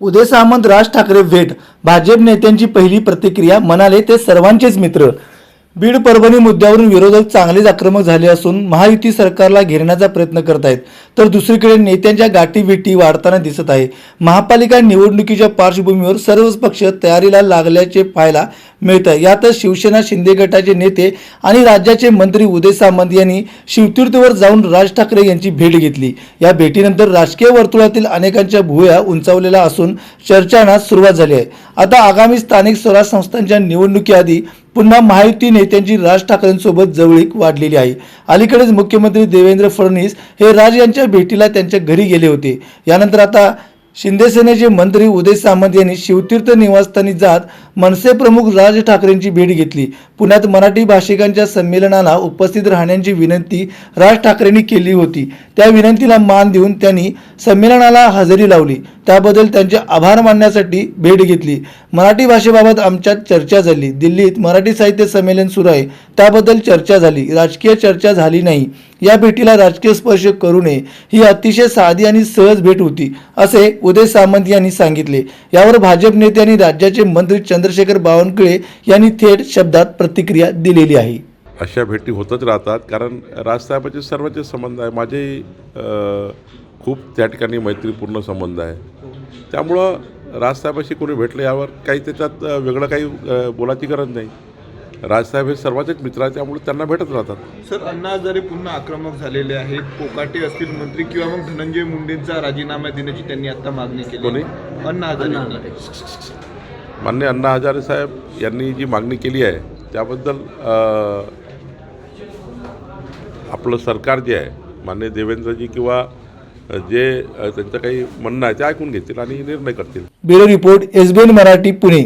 उदय सामंत राज ठाकरे भेट. भाजप नेत्यांची पहिली प्रतिक्रिया म्हणाले ते सर्वांचेच मित्र. बीड परभणी मुद्द्यावरून विरोधक चांगलेच आक्रमक झाले असून महायुती सरकारला घेरण्याचा प्रयत्न करत आहेत तर दुसरीकडे नेत्यांच्या गाठीभेटी वाढताना दिसत आहे. महापालिका निवडणुकीच्या पार्श्वभूमीवर सर्वच पक्ष तयारीला लागल्याचे पाहायला मिळतं यातच शिवसेना शिंदे गटाचे नेते आणि राज्याचे मंत्री उदय सामंत यांनी शिवतीर्थवर जाऊन राज ठाकरे यांची भेट घेतली. या भेटीनंतर राजकीय वर्तुळातील अनेकांच्या भुया उंचावलेल्या असून चर्चांना सुरुवात झाली आहे. आता आगामी स्थानिक स्वराज संस्थांच्या निवडणुकीआधी पुन्हा महायुती नेत्यांची राज ठाकरेंसोबत जवळीक वाढलेली आहे. अलीकडेच मुख्यमंत्री देवेंद्र फडणवीस हे राज यांच्या भेटीला त्यांच्या घरी गेले होते. यानंतर आता शिंदेसेनेचे मंत्री उदय सामंत यांनी शिवतीर्थ निवासस्थानी जात मनसे प्रमुख राज ठाकरेंची भेट घेतली. पुण्यात मराठी भाषिकांच्या संमेलनाला उपस्थित राहण्याची विनंती राज ठाकरेंनी केली होती. त्या विनंतीला मान देऊन त्यांनी संमेलनाला हजेरी लावली. त्याबद्दल त्यांचे आभार मानण्यासाठी भेट घेतली. मराठी भाषेबाबत आमच्यात चर्चा झाली. दिल्लीत मराठी साहित्य संमेलन सुरू आहे. त्याबद्दल चर्चा झाली. राजकीय चर्चा झाली नाही. या भेटीला राजकीय स्पर्श करू नये. ही अतिशय साधी आणि सहज भेट होती असे उदय सामंत यांनी सांगितले. यावर भाजप नेते आणि राज्याचे मंत्री चंद्रशेखर बावनकुळे यांनी थेट शब्दात प्रतिक्रिया दिलेली आहे. अशा भेटी होतच राहतात कारण राजसाहेबाचे सर्वचे संबंध आहे. माझे खूप त्या ठिकाणी मैत्रीपूर्ण संबंध आहे. त्यामुळं राजसाहेबाशी कोणी भेटलं यावर काही त्याच्यात वेगळं काही बोलायची गरज नाही. राजसाहेब हे सर्वांचेच मित्र आहेत त्यामुळे त्यांना भेटत राहतात. सर अण्णा हजारे पुन्हा आक्रमक झालेले आहेत कोकाटे असतील मंत्री किंवा मग धनंजय मुंडेंचा राजीनामा देण्याची त्यांनी आता मागणी केली कोणी? अण्णा हजारे. मान्य अण्णा हजारे साहेब यांनी जी मागणी केली आहे त्याबद्दल अ, आपलं सरकार जे आहे मान्य देवेंद्रजी किंवा अ, जे अ, त्यांचं काही म्हणणं आहे ते ऐकून घेतील आणि निर्णय करतील. Bureau report SBN Marathi Pune.